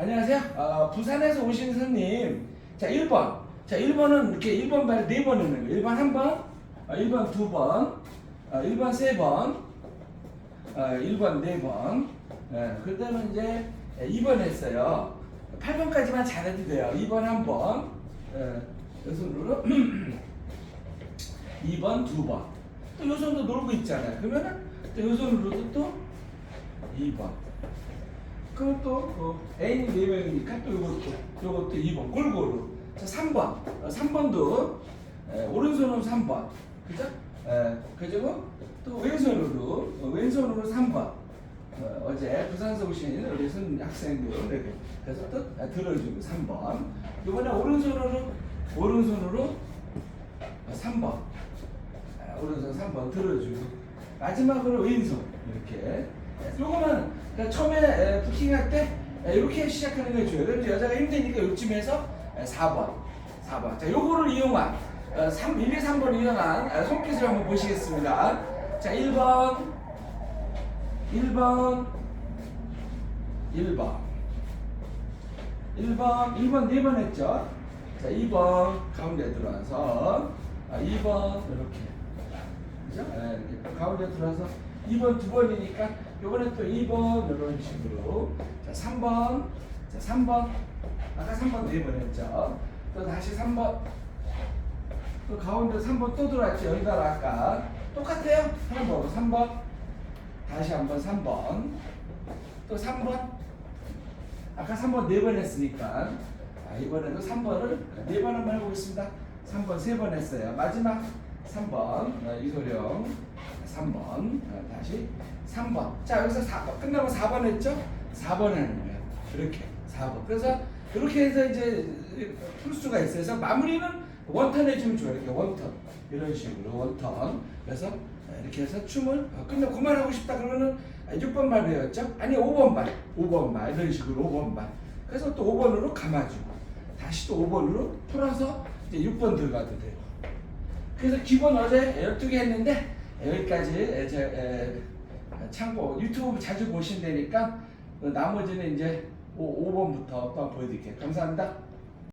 안녕하세요. 어, 부산에서 오신 손님. 자, 1번. 자, 1번은 이렇게 1번 발 4번 있는 거예요. 1번 한 번, 어, 1번 두 번, 어, 1번 세 번, 어, 1번 네 번. 예, 그 다음에 이제 2번 했어요. 8번까지만 잘해도 돼요. 2번 한 번. 예, 이 손으로 2번 두 번. 또이 손도 놀고 있잖아요. 그러면은 또이 손으로도 또 2번. 또 어, A는 4명이니까 또 이것도 이것도 2번 골고루. 자 3번. 어, 3번도 에, 오른손으로 3번. 그죠? 에, 그리고 또 왼손으로 어, 왼손으로 3번. 어, 어제 부산서 오신 우리 손 학생들 그래서 또 아, 들어주고 3번. 이번에 오른손으로 오른손으로 어, 3번. 아, 오른손 3번 들어주고 마지막으로 왼손 이렇게. 요거는 그러니까 처음에 에, 부킹 할 때 에, 이렇게 시작하는 게 좋아요. 그럼 여자가 힘드니까 요쯤에서 에, 4번 4번 자 요거를 이용한 어, 3, 1, 2, 3번 이용한 에, 손기술 한번 보시겠습니다. 자 1번 1번 1번 1번 1번 4번 했죠. 자 2번 가운데 들어와서 아, 2번 이렇게 그죠? 네, 이렇게 가운데 들어와서 2번 두 번이니까 요번에 또 2번 이런 식으로. 자 3번. 자 3번. 아까 3번 4번 했죠? 또 다시 3번. 또 가운데 3번 또 들어왔죠 여기다 아까. 똑같아요? 3번 3번. 다시 한번 3번. 또 3번. 아까 3번 4번 했으니까. 아, 이번에도 3번을 4번 한번 해보겠습니다. 3번 3번 했어요. 마지막 3번. 어, 이소령 3번. 어, 다시. 3번. 자 여기서 4번 끝나고 4번 했죠? 4번 하는 거예요. 이렇게. 4번. 그래서 이렇게 해서 이제 풀 수가 있어요. 그래서 마무리는 원턴 해주면 좋아요. 이렇게 원턴. 이런 식으로 원턴. 그래서 이렇게 해서 춤을 어, 끝나고 그만하고 싶다 그러면은 6번 발 배웠죠? 아니 5번 발 5번 발 이런 식으로 5번 발 그래서 또 5번으로 감아주고. 다시 또 5번으로 풀어서 이제 6번 들어가도 되고 그래서 기본 어제 12개 했는데 여기까지 에, 제, 에, 참고 유튜브 자주 보신다니까 나머지는 이제 5, 5번부터 또 보여드릴게요. 감사합니다.